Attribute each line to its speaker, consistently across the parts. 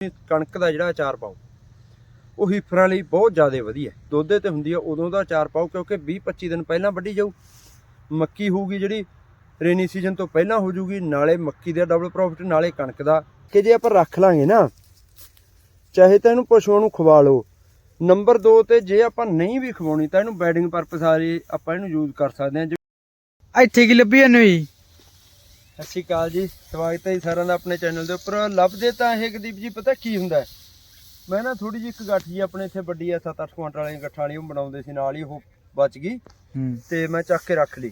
Speaker 1: ਕਣਕ ਦਾ ਜਿਹੜਾ ਅਚਾਰ ਪਾਓ, ਉਹ ਹੀਫਰਾਂ ਲਈ ਬਹੁਤ ਜ਼ਿਆਦਾ ਵਧੀਆ ਦੋਦੇ ਤੇ ਹੁੰਦੀ ਆ, ਉਦੋਂ ਦਾ ਅਚਾਰ ਪਾਓ, ਕਿਉਂਕਿ 20 25 ਦਿਨ ਪਹਿਲਾਂ ਵੱਢੀ ਜਾਊ। ਮੱਕੀ ਹੋਊਗੀ ਜਿਹੜੀ, ਰੇਨੀ ਸੀਜ਼ਨ ਤੋਂ ਪਹਿਲਾਂ ਹੋ ਜੂਗੀ ਨਾਲੇ ਮੱਕੀ ਦਾ ਡਬਲ ਪ੍ਰੋਫਿਟ ਨਾਲੇ ਕਣਕ ਦਾ। ਕਿ ਜੇ ਆਪਾਂ ਰੱਖ ਲਾਂਗੇ ਨਾ, ਚਾਹੇ ਤਾਂ ਇਹਨੂੰ ਪਸ਼ੂਆਂ ਨੂੰ ਖਵਾ ਲਓ। ਨੰਬਰ 2 ਤੇ ਜੇ ਆਪਾਂ ਨਹੀਂ ਵੀ ਖਵਾਉਣੀ, ਤਾਂ ਇਹਨੂੰ ਬੈਡਿੰਗ ਪਰਪਸ ਆ ਰਹੀ ਆਪਾਂ ਇਹਨੂੰ ਯੂਜ਼ ਕਰ ਸਕਦੇ ਹਾਂ
Speaker 2: ਇੱਥੇ ਕੀ ਲੱਭੀ ਇਹਨੂੰ ਜੀ?
Speaker 1: ਸਤਿ ਸ਼੍ਰੀ ਅਕਾਲ ਜੀ। ਸਵਾਗਤ ਹੈ ਜੀ ਸਾਰਿਆਂ ਦਾ ਆਪਣੇ ਚੈਨਲ ਦੇ ਉੱਪਰ। ਲੱਭਦੇ ਤਾਂ ਇਹ ਗਦੀਪ ਜੀ ਪਤਾ ਕੀ ਹੁੰਦਾ? ਮੈਂ ਨਾ ਥੋੜੀ ਜਿਹੀ ਇੱਕ ਗੱਠ ਜੀ ਆਪਣੇ ਇੱਥੇ ਵੱਡੀ ਆ 7-8 ਕੁਆਂਟਲ ਵਾਲੀ ਗੱਠਾਂ ਵਾਲੀ ਉਹ ਬਣਾਉਂਦੇ ਸੀ ਨਾਲ ਹੀ ਉਹ ਬਚ ਗਈ। ਤੇ ਮੈਂ ਚੱਕ ਕੇ ਰੱਖ ਲਈ।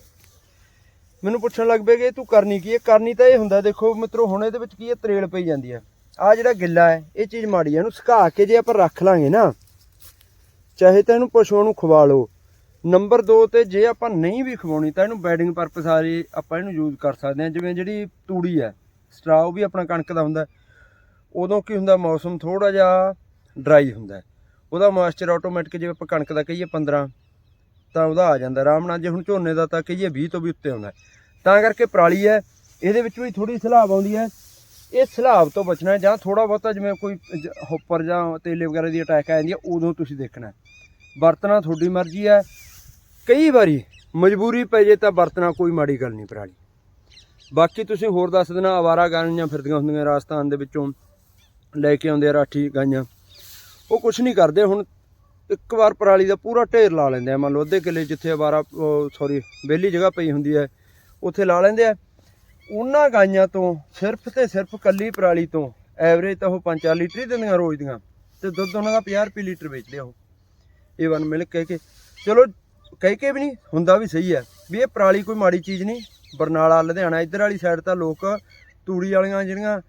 Speaker 1: ਮੈਨੂੰ ਪੁੱਛਣ ਲੱਗ ਪਏ ਕਿ ਤੂੰ ਕਰਨੀ ਕੀ ਹੈ? ਕਰਨੀ ਤਾਂ ਇਹ ਹੁੰਦਾ ਦੇਖੋ ਮਿੱਤਰੋ ਹੁਣ ਇਹਦੇ ਵਿੱਚ ਕੀ ਹੈ? ਤਰੇਲ ਪਈ ਜਾਂਦੀ ਹੈ। ਆ ਜਿਹੜਾ ਗਿੱਲਾ ਹੈ ਇਹ ਚੀਜ਼ ਮਾੜੀ ਹੈ ਇਹਨੂੰ ਸੁਕਾ ਕੇ ਜੇ ਆਪਾਂ ਰੱਖ ਲਾਂਗੇ ਨਾ ਚਾਹੇ ਤਾਂ ਇਹਨੂੰ ਪਸ਼ੂਆਂ ਨੂੰ ਖਵਾ ਲਓ। ਨੰਬਰ 2 ਤੇ ਜੇ ਆਪਾਂ ਨਹੀਂ ਵੀ ਖਵਾਉਣੀ ਤਾਂ ਇਹਨੂੰ ਬੈਡਿੰਗ ਪਰਪਸ ਆ ਰਹੀ ਆਪਾਂ ਇਹਨੂੰ ਯੂਜ਼ ਕਰ ਸਕਦੇ ਹਾਂ। ਜਿਵੇਂ ਜਿਹੜੀ ਤੂੜੀ ਹੈ ਸਟਰਾ ਉਹ ਵੀ ਆਪਣਾ ਕਣਕ ਦਾ ਹੁੰਦਾ। ਉਦੋਂ ਕੀ ਹੁੰਦਾ, ਮੌਸਮ ਥੋੜਾ ਜਿਹਾ ਡਰਾਈ ਹੁੰਦਾ। ਉਹਦਾ ਮੋਇਸਚਰ ਆਟੋਮੈਟਿਕ ਜਿਵੇਂ ਆਪਾਂ ਕਣਕ ਦਾ ਕਹੀਏ 15 ਤਾਂ ਉਹਦਾ ਆ ਜਾਂਦਾ। ਆਰਾਮ ਨਾਲ ਜੇ ਹੁਣ ਝੋਨੇ ਦਾ ਤਾਂ ਕਹੀਏ 20 ਤੋਂ ਵੀ ਉੱਤੇ ਆਉਂਦਾ ਤਾਂ ਕਰਕੇ ਪਰਾਲੀ ਹੈ, ਇਹਦੇ ਵਿੱਚ ਵੀ ਥੋੜੀ ਸਲਾਬ ਆਉਂਦੀ ਹੈ। ਇਹ ਸਲਾਬ ਤੋਂ ਬਚਣਾ ਜਾਂ ਥੋੜਾ ਬਹੁਤਾ ਜਿਵੇਂ ਕੋਈ ਜ- ਉੱਪਰ ਜਾਂ ਤੇਲੇ ਵਗੈਰਾ ਦੀ ਅਟੈਕ ਆ ਜਾਂਦੀ ਹੈ, ਉਦੋਂ ਤੁਸੀਂ ਦੇਖਣਾ ਹੈ। ਵਰਤਣਾ ਤੁਹਾਡੀ ਮਰਜ਼ੀ ਹੈ। ਕਈ ਵਾਰੀ ਮਜਬੂਰੀ ਪੈ ਜੇ ਤਾਂ ਵਰਤਣਾ ਕੋਈ ਮਾੜੀ ਗੱਲ ਨਹੀਂ ਪਰਾਲੀ ਬਾਕੀ ਤੁਸੀਂ ਹੋਰ ਦੱਸ ਦੇਣਾ, ਆਵਾਰਾ ਗਾਈਆਂ ਫਿਰਦੀਆਂ ਹੁੰਦੀਆਂ ਰਾਜਸਥਾਨ ਦੇ ਵਿੱਚੋਂ ਲੈ ਕੇ ਆਉਂਦੇ ਆ ਰਾਠੀ ਗਾਈਆਂ। ਉਹ ਕੁਝ ਨਹੀਂ ਕਰਦੇ, ਹੁਣ ਇੱਕ ਵਾਰ ਪਰਾਲੀ ਦਾ ਪੂਰਾ ਢੇਰ ਲਾ ਲੈਂਦੇ ਆ। ਮੰਨ ਲਓ ਅੱਧੇ ਕਿੱਲੇ ਜਿੱਥੇ ਆਵਾਰਾ ਸੌਰੀ ਵਿਹਲੀ ਜਗ੍ਹਾ ਪਈ ਹੁੰਦੀ ਹੈ, ਉੱਥੇ ਲਾ ਲੈਂਦੇ ਆ। ਉਹਨਾਂ ਗਾਈਆਂ ਤੋਂ ਸਿਰਫ ਤੇ ਸਿਰਫ ਕੱਲੀ ਪਰਾਲੀ ਤੋਂ ਐਵਰੇਜ ਤਾਂ ਉਹ 5-4 ਲੀਟਰ ਹੀ ਦਿੰਦੀਆਂ ਰੋਜ਼ ਦੀਆਂ। ਤੇ ਦੁੱਧ ਉਹਨਾਂ ਦਾ 50 ਰੁਪਏ ਲੀਟਰ ਵੇਚਦੇ ਆ ਉਹ। ਇਹ ਵਨ ਮਿਲਕ ਕਹਿ ਕੇ ਚਲੋ ਕਹਿ ਕੇ ਵੀ ਨਹੀਂ, ਹੁੰਦਾ ਵੀ ਸਹੀ ਹੈ। ਵੀ ਇਹ ਪਰਾਲੀ ਕੋਈ ਮਾੜੀ ਚੀਜ਼ ਨਹੀਂ। ਬਰਨਾਲਾ, ਲੁਧਿਆਣਾ, ਇੱਧਰ ਵਾਲੀ ਸਾਈਡ ਤਾਂ ਲੋਕ ਤੂੜੀ ਵਾਲੀਆਂ ਜਿਹੜੀਆਂ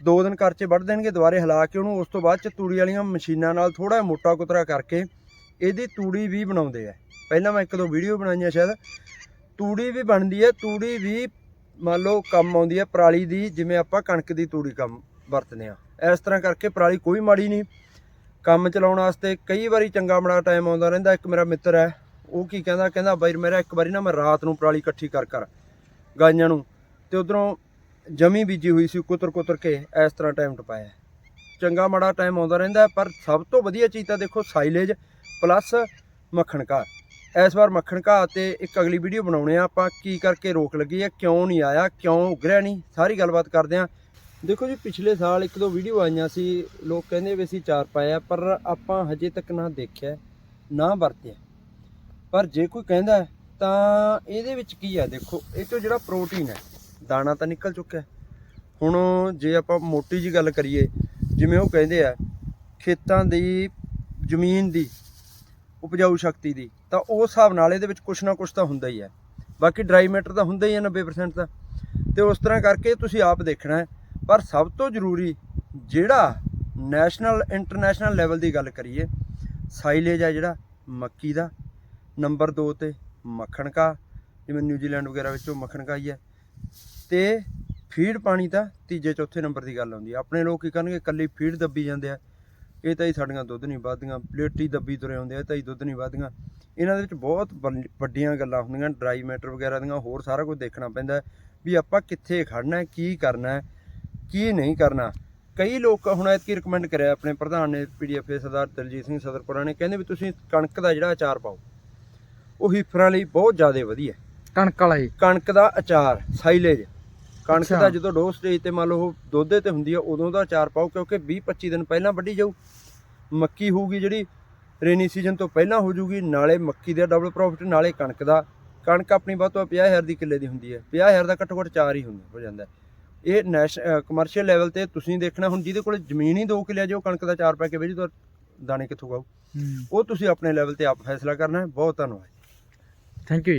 Speaker 1: ਦੋ ਦਿਨ ਕਰਚੇ ਵੱਢ ਦੇਣਗੇ, ਦੁਬਾਰੇ ਹਿਲਾ ਕੇ ਉਹਨੂੰ ਉਸ ਤੋਂ ਬਾਅਦ ਚ ਤੂੜੀ ਵਾਲੀਆਂ ਮਸ਼ੀਨਾਂ ਨਾਲ ਥੋੜਾ ਮੋਟਾ ਕੁਤਰਾ ਕਰਕੇ ਇਹਦੀ ਤੂੜੀ ਵੀ ਬਣਾਉਂਦੇ ਆ। ਪਹਿਲਾਂ ਮੈਂ ਇੱਕ ਦੋ ਵੀਡੀਓ ਬਣਾਈਆਂ ਸ਼ਾਇਦ। ਤੂੜੀ ਵੀ ਬਣਦੀ ਹੈ, ਤੂੜੀ ਵੀ ਮੰਨ ਲਓ ਕੰਮ ਆਉਂਦੀ ਹੈ ਪਰਾਲੀ ਦੀ, ਜਿਵੇਂ ਆਪਾਂ ਕਣਕ ਦੀ ਤੂੜੀ ਕੰਮ ਵਰਤਦੇ ਆ ਇਸ ਤਰ੍ਹਾਂ ਕਰਕੇ ਪਰਾਲੀ ਕੋਈ ਮਾੜੀ ਨਹੀਂ। ਕੰਮ ਚਲਾਉਣ ਵਾਸਤੇ ਕਈ ਵਾਰੀ ਚੰਗਾ ਬੜਾ ਟਾਈਮ ਆਉਂਦਾ ਰਹਿੰਦਾ। ਇੱਕ ਮੇਰਾ ਮਿੱਤਰ ਹੈ ਉਹ ਕੀ ਕਹਿੰਦਾ ਕਹਿੰਦਾ ਬਾਈ ਮੇਰਾ ਇੱਕ ਵਾਰੀ ਨਾ ਮੈਂ ਰਾਤ ਨੂੰ ਪਰਾਲੀ ਇਕੱਠੀ ਕਰ ਕਰ ਗਾਈਆਂ ਨੂੰ। ਤੇ ਉਧਰੋਂ ਜਮੀ ਬੀਜੀ ਹੋਈ ਸੀ, ਕੁਤਰ ਕੁਤਰ ਕੇ ਇਸ ਤਰ੍ਹਾਂ ਟਾਈਮ ਟਪਾਇਆ। ਚੰਗਾ ਮਾੜਾ ਟਾਈਮ ਆਉਂਦਾ ਰਹਿੰਦਾ, ਪਰ ਸਭ ਤੋਂ ਵਧੀਆ ਚੀਜ਼ ਤਾਂ ਦੇਖੋ ਸਾਈਲੇਜ ਪਲੱਸ ਮੱਖਣ ਘਾਹ। ਇਸ ਵਾਰ ਮੱਖਣ ਘਾਹ ਤੇ ਇੱਕ ਅਗਲੀ ਵੀਡੀਓ ਬਣਾਉਣੇ ਆ ਆਪਾਂ, ਕੀ ਕਰਕੇ ਰੋਕ ਲੱਗੀ ਹੈ, ਕਿਉਂ ਨਹੀਂ ਆਇਆ, ਕਿਉਂ ਉਗਰਿਆ ਨਹੀਂ, ਸਾਰੀ ਗੱਲਬਾਤ ਕਰਦੇ ਆ। ਦੇਖੋ ਜੀ, ਪਿਛਲੇ ਸਾਲ ਇੱਕ ਦੋ ਵੀਡੀਓ ਆਈਆਂ ਸੀ, ਲੋਕ ਕਹਿੰਦੇ ਵੀ ਅਸੀਂ ਚਾਰ ਪਾਇਆ ਪਰ ਆਪਾਂ ਹਜੇ ਤੱਕ ਨਾ ਦੇਖਿਆ, ਨਾ ਵਰਤਿਆ। ਪਰ ਜੇ ਕੋਈ ਕਹਿੰਦਾ ਤਾਂ ਇਹਦੇ ਵਿੱਚ ਕੀ ਹੈ ਦੇਖੋ, ਇਹ ਚੋਂ ਜਿਹੜਾ ਪ੍ਰੋਟੀਨ ਹੈ, ਦਾਣਾ ਤਾਂ ਨਿਕਲ ਚੁੱਕਿਆ ਹੁਣ ਜੇ ਆਪਾਂ ਮੋਟੀ ਜੀ ਗੱਲ ਕਰੀਏ, ਜਿਵੇਂ ਉਹ ਕਹਿੰਦੇ ਆ, ਖੇਤਾਂ ਦੀ, ਜ਼ਮੀਨ ਦੀ, ਉਪਜਾਊ ਸ਼ਕਤੀ ਦੀ, ਤਾਂ ਉਸ ਹਿਸਾਬ ਨਾਲ ਇਹਦੇ ਵਿੱਚ ਕੁਛ ਨਾ ਕੁਛ ਤਾਂ ਹੁੰਦਾ ਹੀ ਹੈ। ਬਾਕੀ ਡਰਾਈ ਮੈਟਰ ਤਾਂ ਹੁੰਦਾ ਹੀ ਹੈ 90% ਤਾਂ। ਤੇ ਉਸ ਤਰ੍ਹਾਂ ਕਰਕੇ ਤੁਸੀਂ ਆਪ ਦੇਖਣਾ ਹੈ, ਪਰ ਸਭ ਤੋਂ ਜ਼ਰੂਰੀ ਜਿਹੜਾ ਨੈਸ਼ਨਲ ਇੰਟਰਨੈਸ਼ਨਲ ਲੈਵਲ ਦੀ ਗੱਲ ਕਰੀਏ ਸਾਈਲੇਜ ਆ ਜਿਹੜਾ, ਮੱਕੀ ਦਾ। ਨੰਬਰ 2 ਤੇ ਮੱਖਣ ਕਾ ਜਿਵੇਂ ਨਿਊਜ਼ੀਲੈਂਡ ਵਗੈਰਾ ਵਿੱਚੋਂ ਮੱਖਣ ਕਾ ਹੀ ਹੈ। ਤੇ ਫੀਡ ਪਾਣੀ ਤਾਂ ਤੀਜੇ ਚੌਥੇ ਨੰਬਰ ਦੀ ਗੱਲ ਆਉਂਦੀ ਹੈ। ਆਪਣੇ ਲੋਕ ਕੀ ਕਰਨਗੇ? ਇਕੱਲੀ ਫੀਡ ਦੱਬੀ ਜਾਂਦੇ ਆ। ਇਹ ਤਾਂ ਹੀ ਸਾਡੀਆਂ ਦੁੱਧ ਨਹੀਂ ਵੱਧਦੀਆਂ, ਪਲੇਟੀ ਦੱਬੀ ਤੁਰੇ ਆਉਂਦੇ ਆ, ਇਹ ਤਾਂ ਹੀ ਦੁੱਧ ਨਹੀਂ ਵੱਧਦੀਆਂ। ਇਹਨਾਂ ਦੇ ਵਿੱਚ ਬਹੁਤ ਵੱਲ- ਵੱਡੀਆਂ ਗੱਲਾਂ ਹੁੰਦੀਆਂ, ਡਰਾਈ ਮੈਟਰ ਵਗੈਰਾ ਦੀਆਂ, ਹੋਰ ਸਾਰਾ ਕੁਝ ਦੇਖਣਾ ਪੈਂਦਾ ਵੀ ਆਪਾਂ ਕਿੱਥੇ ਖੜਨਾ ਹੈ, ਕੀ ਕਰਨਾ ਹੈ, ਕੀ ਨਹੀਂ ਕਰਨਾ। ਕਈ ਲੋਕ ਹੁਣ ਐਤਕੀ ਰਿਕਮੈਂਡ ਕਰਿਆ ਆਪਣੇ ਪ੍ਰਧਾਨ ਨੇ ਪੀਡੀਐਫ ਸਰਦਾਰ ਦਲਜੀਤ ਸਿੰਘ ਸਦਰਪੁਰਾ ਨੇ, ਕਹਿੰਦੇ ਵੀ ਤੁਸੀਂ ਕਣਕ ਦਾ ਜਿਹੜਾ ਅਚਾਰ ਪਾਓ। ਉਹ ਹੀਫਰਾਂ ਲਈ ਬਹੁਤ ਜ਼ਿਆਦਾ ਵਧੀਆ।
Speaker 2: ਕਣਕ ਵਾਲਾ ਜੀ।
Speaker 1: ਕਣਕ ਦਾ ਅਚਾਰ ਸਾਈਲੇਜ ਕਣਕ। ਦਾ ਜਦੋਂ ਡੋ ਸਟੇਜ ਤੇ ਮੰਨ ਲਓ ਉਹ ਦੋਧੇ ਤੇ ਹੁੰਦੀ ਆ ਉਦੋਂ ਦਾ ਅਚਾਰ ਪਾਓ ਕਿਉਂਕਿ 20 25 ਦਿਨ ਪਹਿਲਾਂ ਵੱਢੀ ਜਾਊ। ਮੱਕੀ ਹੋਊਗੀ ਜਿਹੜੀ ਰੇਨੀ ਸੀਜ਼ਨ ਤੋਂ ਪਹਿਲਾਂ ਹੋ ਜੂਗੀ ਨਾਲੇ ਮੱਕੀ ਦਾ ਡਬਲ ਪ੍ਰੋਫਿਟ ਨਾਲੇ ਕਣਕ ਦਾ। ਕਣਕ ਆਪਣੀ ਬਹੁਤ ਤੋਂ 50000 ਦੀ ਕਿੱਲੇ ਦੀ ਹੁੰਦੀ ਹੈ 50000 ਦਾ ਘੱਟੋ ਘੱਟ ਚਾਰ ਹੀ ਹੁੰਦਾ ਹੋ ਜਾਂਦਾ। ਇਹ ਨੈਸ਼ ਕਮਰਸ਼ੀਅਲ ਲੈਵਲ ਤੇ ਤੁਸੀਂ ਦੇਖਣਾ ਹੁਣ ਜਿਹਦੇ ਕੋਲ ਜ਼ਮੀਨ ਹੀ 2 ਕਿੱਲੇ ਜੋ ਕਣਕ ਦਾ ਚਾਰ ਪੈ ਕੇ ਵੇਚੂ ਤਾਂ ਦਾਣੇ ਕਿੱਥੋਂ
Speaker 2: ਹੂੰ।
Speaker 1: ਉਹ ਤੁਸੀਂ ਆਪਣੇ ਲੈਵਲ ਤੇ ਆਪ ਫੈਸਲਾ ਕਰਨਾ ਹੈ। ਬਹੁਤ ਧੰਨਵਾਦ।
Speaker 2: Thank you